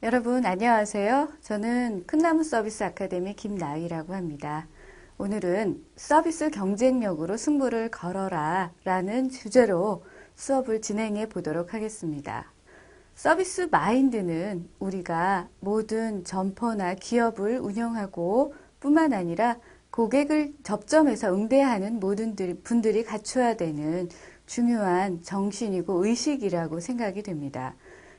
여러분 안녕하세요. 저는 큰나무 서비스 아카데미 김나희라고 합니다. 오늘은 서비스 경쟁력으로 승부를 걸어라 라는 주제로 수업을 진행해 보도록 하겠습니다. 서비스 마인드는 우리가 모든 점포나 기업을 운영하고 뿐만 아니라 고객을 접점해서 응대하는 모든 분들이 갖춰야 되는 중요한 정신이고 의식이라고 생각이 됩니다.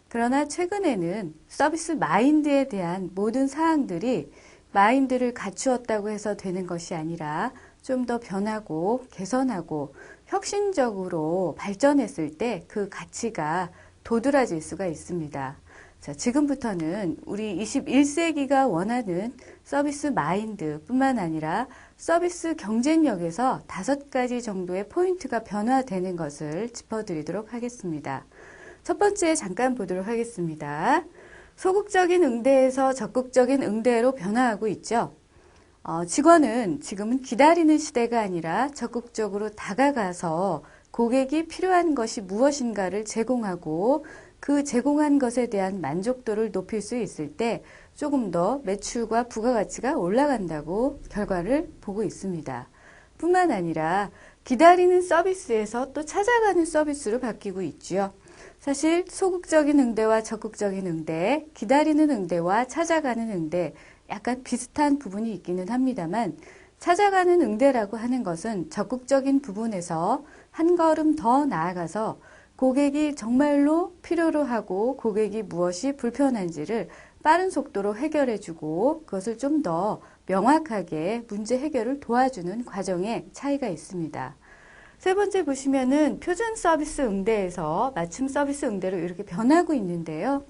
그러나 최근에는 서비스 마인드에 대한 모든 사항들이 마인드를 갖추었다고 해서 되는 것이 아니라 좀 더 변하고 개선하고 혁신적으로 발전했을 때 그 가치가 도드라질 수가 있습니다. 자, 지금부터는 우리 21세기가 원하는 서비스 마인드 뿐만 아니라 서비스 경쟁력에서 다섯 가지 정도의 포인트가 변화되는 것을 짚어드리도록 하겠습니다. 첫 번째 잠깐 보도록 하겠습니다. 소극적인 응대에서 적극적인 응대로 변화하고 있죠. 어, 직원은 지금은 기다리는 시대가 아니라 적극적으로 다가가서 고객이 필요한 것이 무엇인가를 제공하고 그 제공한 것에 대한 만족도를 높일 수 있을 때 조금 더 매출과 부가가치가 올라간다고 결과를 보고 있습니다. 뿐만 아니라 기다리는 서비스에서 또 찾아가는 서비스로 바뀌고 있죠. 사실 소극적인 응대와 적극적인 응대, 기다리는 응대와 찾아가는 응대 약간 비슷한 부분이 있기는 합니다만 찾아가는 응대라고 하는 것은 적극적인 부분에서 한 걸음 더 나아가서 고객이 정말로 필요로 하고 고객이 무엇이 불편한지를 빠른 속도로 해결해주고 그것을 좀 더 명확하게 문제 해결을 도와주는 과정에 차이가 있습니다. 세 번째 보시면은 표준 서비스 응대에서 맞춤 서비스 응대로 이렇게 변하고 있는데요.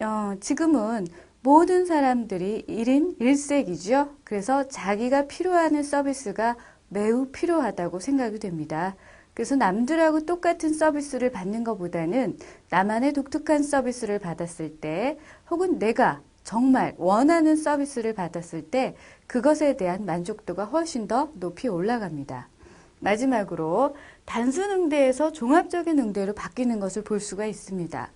어, 지금은 모든 사람들이 1인 1색이죠. 그래서 자기가 필요하는 서비스가 매우 필요하다고 생각이 됩니다. 그래서 남들하고 똑같은 서비스를 받는 것보다는 나만의 독특한 서비스를 받았을 때 혹은 내가 정말 원하는 서비스를 받았을 때 그것에 대한 만족도가 훨씬 더 높이 올라갑니다. 마지막으로 단순 응대에서 종합적인 응대로 바뀌는 것을 볼 수가 있습니다.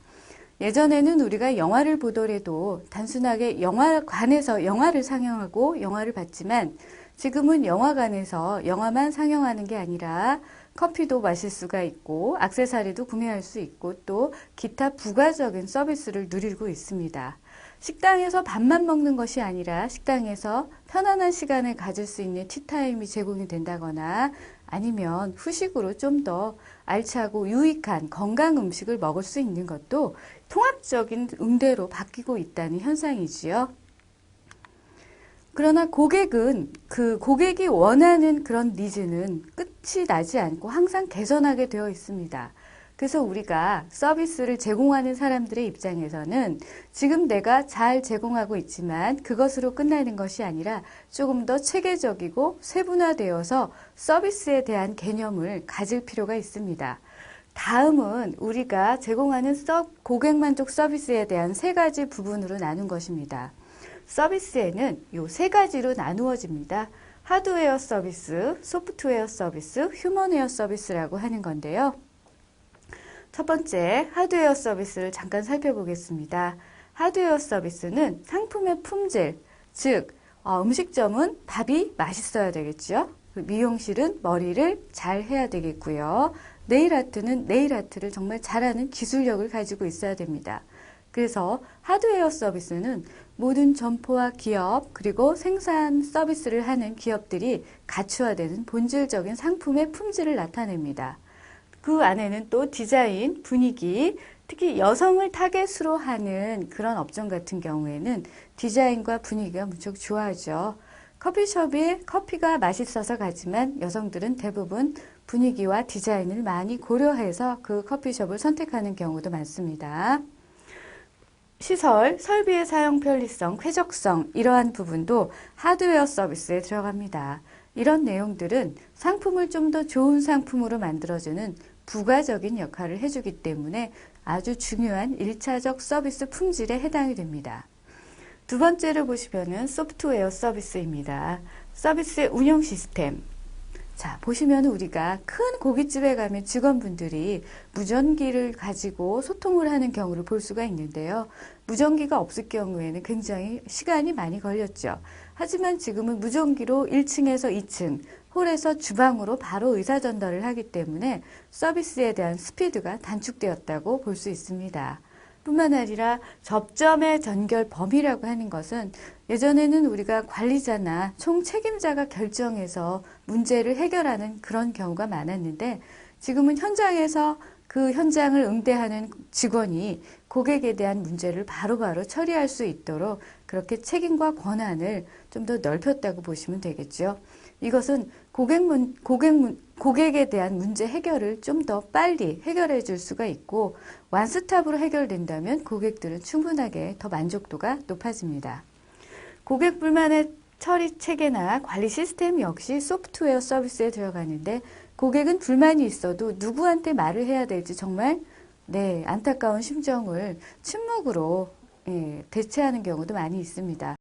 예전에는 우리가 영화를 보더라도 단순하게 영화관에서 영화를 상영하고 영화를 봤지만 지금은 영화관에서 영화만 상영하는 게 아니라 커피도 마실 수가 있고 악세사리도 구매할 수 있고 또 기타 부가적인 서비스를 누리고 있습니다. 식당에서 밥만 먹는 것이 아니라 식당에서 편안한 시간을 가질 수 있는 티타임이 제공이 된다거나 아니면 후식으로 좀 더 알차고 유익한 건강 음식을 먹을 수 있는 것도 통합적인 응대로 바뀌고 있다는 현상이지요. 그러나 고객은 그 고객이 원하는 그런 니즈는 끝이 나지 않고 항상 개선하게 되어 있습니다. 그래서 우리가 서비스를 제공하는 사람들의 입장에서는 지금 내가 잘 제공하고 있지만 그것으로 끝나는 것이 아니라 조금 더 체계적이고 세분화되어서 서비스에 대한 개념을 가질 필요가 있습니다. 다음은 우리가 제공하는 고객 만족 서비스에 대한 세 가지 부분으로 나눈 것입니다. 서비스에는 이세 가지로 나누어집니다. 하드웨어 서비스, 소프트웨어 서비스, 휴먼웨어 서비스라고 하는 건데요. 첫 번째, 하드웨어 서비스를 잠깐 살펴보겠습니다. 하드웨어 서비스는 상품의 품질, 즉, 어, 음식점은 밥이 맛있어야 되겠죠. 미용실은 머리를 잘 해야 되겠고요. 네일 아트는 네일 아트를 정말 잘하는 기술력을 가지고 있어야 됩니다. 그래서 하드웨어 서비스는 모든 점포와 기업 그리고 생산 서비스를 하는 기업들이 갖추어야 되는 본질적인 상품의 품질을 나타냅니다. 그 안에는 또 디자인, 분위기, 특히 여성을 타겟으로 하는 그런 업종 같은 경우에는 디자인과 분위기가 무척 좋아하죠. 커피숍에 커피가 맛있어서 가지만 여성들은 대부분 분위기와 디자인을 많이 고려해서 그 커피숍을 선택하는 경우도 많습니다. 시설, 설비의 사용 편리성, 쾌적성 이러한 부분도 하드웨어 서비스에 들어갑니다. 이런 내용들은 상품을 좀 더 좋은 상품으로 만들어주는 부가적인 역할을 해주기 때문에 아주 중요한 1차적 서비스 품질에 해당이 됩니다. 두 번째로 보시면은 소프트웨어 서비스입니다. 서비스의 운영 시스템. 자, 보시면 우리가 큰 고깃집에 가면 직원분들이 무전기를 가지고 소통을 하는 경우를 볼 수가 있는데요. 무전기가 없을 경우에는 굉장히 시간이 많이 걸렸죠. 하지만 지금은 무전기로 1층에서 2층, 홀에서 주방으로 바로 의사 전달을 하기 때문에 서비스에 대한 스피드가 단축되었다고 볼 수 있습니다. 뿐만 아니라 접점의 전결 범위라고 하는 것은 예전에는 우리가 관리자나 총 책임자가 결정해서 문제를 해결하는 그런 경우가 많았는데 지금은 현장에서 그 현장을 응대하는 직원이 고객에 대한 문제를 바로 바로 처리할 수 있도록 그렇게 책임과 권한을 좀 더 넓혔다고 보시면 되겠죠. 이것은 고객 문, 고객 문, 고객에 대한 문제 해결을 좀 더 빨리 해결해 줄 수가 있고 완스톱으로 해결된다면 고객들은 충분하게 더 만족도가 높아집니다. 고객 불만의 처리 체계나 관리 시스템 역시 소프트웨어 서비스에 들어가는데 고객은 불만이 있어도 누구한테 말을 해야 될지 정말 네 안타까운 심정을 침묵으로 예, 대체하는 경우도 많이 있습니다.